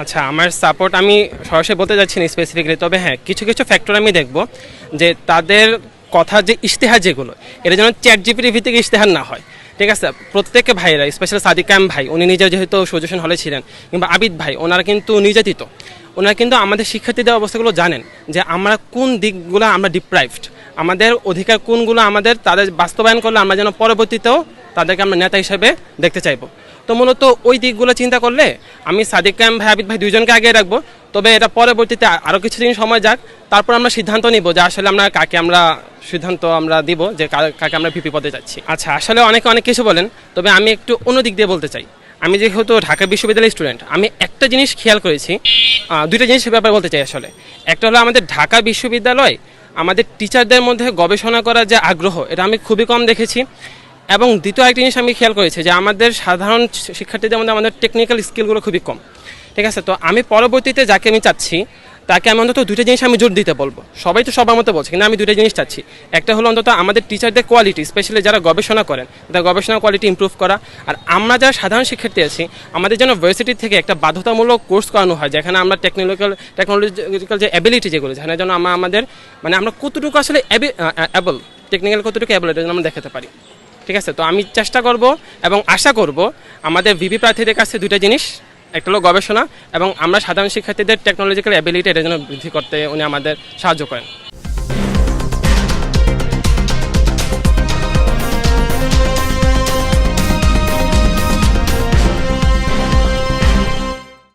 আচ্ছা আমার সাপোর্ট আমি সরাসরি বলতে যাচ্ছি না স্পেসিফিকলি তবে হ্যাঁ কিছু কিছু ফ্যাক্টর আমি দেখব যে তাদের কথা যে ইশতেহার যেগুলো, এটা যেন চ্যাট জিপিটি ভিত্তিক ইশতেহার না হয়। ঠিক আছে? প্রত্যেক ভাইরা স্পেশালি সাদিকাম ভাই, উনি নিজে যেহেতু সুজেশন হলে ছিলেন, কিংবা আবিদ ভাই, ওনারা কিন্তু নির্যাতিত। ওনারা কিন্তু আমাদের শিক্ষার্থীদের অবস্থাগুলো জানেন যে আমরা কোন দিকগুলো আমরা ডিপ্রাইভড আমাদের অধিকার কোনগুলো আমাদের তাদের বাস্তবায়ন করলে আমরা যেন পরবর্তীতেও তাদেরকে আমরা নেতা হিসেবে দেখতে চাইব। তো মূলত ওই দিকগুলো চিন্তা করলে আমি সাদিক কায়াম ভাই আবিদ ভাই দুইজনকে আগে রাখব। তবে এটা পরবর্তীতে আরও কিছুদিন সময় যাক। তারপর আমরা সিদ্ধান্ত নিব যে আসলে আমরা কাকে আমরা সিদ্ধান্ত আমরা দিব যে কাকে আমরা ভিপি পদে যাচ্ছি। আচ্ছা আসলে অনেকে অনেক কিছু বলেন, তবে আমি একটু অন্য দিক দিয়ে বলতে চাই। আমি যেহেতু ঢাকা বিশ্ববিদ্যালয়ের স্টুডেন্ট, আমি একটা জিনিস খেয়াল করেছি দুইটা জিনিস ব্যাপারে বলতে চাই আসলে। একটা হলো আমাদের ঢাকা বিশ্ববিদ্যালয় আমাদের টিচারদের মধ্যে গবেষণা করার যে আগ্রহ, এটা আমি খুবই কম দেখেছি। এবং দ্বিতীয় একটা জিনিস আমি খেয়াল করেছি যে আমাদের সাধারণ শিক্ষার্থীদের মধ্যে আমাদের টেকনিক্যাল স্কিলগুলো খুবই কম। ঠিক আছে? তো আমি পরবর্তীতে যাকে আমি চাচ্ছি, তাকে আমি অন্তত দুটো জিনিস আমি জোর দিতে বলব। সবাই তো সবার মতো বলছে, কিন্তু আমি দুটো জিনিস চাচ্ছি। একটা হলো অন্তত আমাদের টিচারদের কোয়ালিটি স্পেশালি যারা গবেষণা করেন, তাদের গবেষণা কোয়ালিটি ইমপ্রুভ করা। আর আমরা যারা সাধারণ শিক্ষার্থী আছি, আমাদের যেন ভার্সিটি থেকে একটা বাধ্যতামূলক কোর্স করানো হয়, যেখানে আমরা টেকনোলজিক্যাল টেকনোলজিক্যাল যে অ্যাবিলিটি যেগুলো, যেখানে যেন আমরা আমাদের মানে আমরা কতটুকু আসলে অ্যাবল টেকনিক্যাল কতটুকু অ্যাবল এটা যেন আমরা দেখাতে পারি। ঠিক আছে? তো আমি চেষ্টা করব এবং আশা করব আমাদের ভিভি প্রার্থীদের কাছে দুইটা জিনিস, একটা হলো গবেষণা এবং আমরা সাধারণ শিক্ষার্থীদের টেকনোলজিক্যাল অ্যাবিলিটি এটা যেন বৃদ্ধি করতে উনি আমাদের সাহায্য করেন।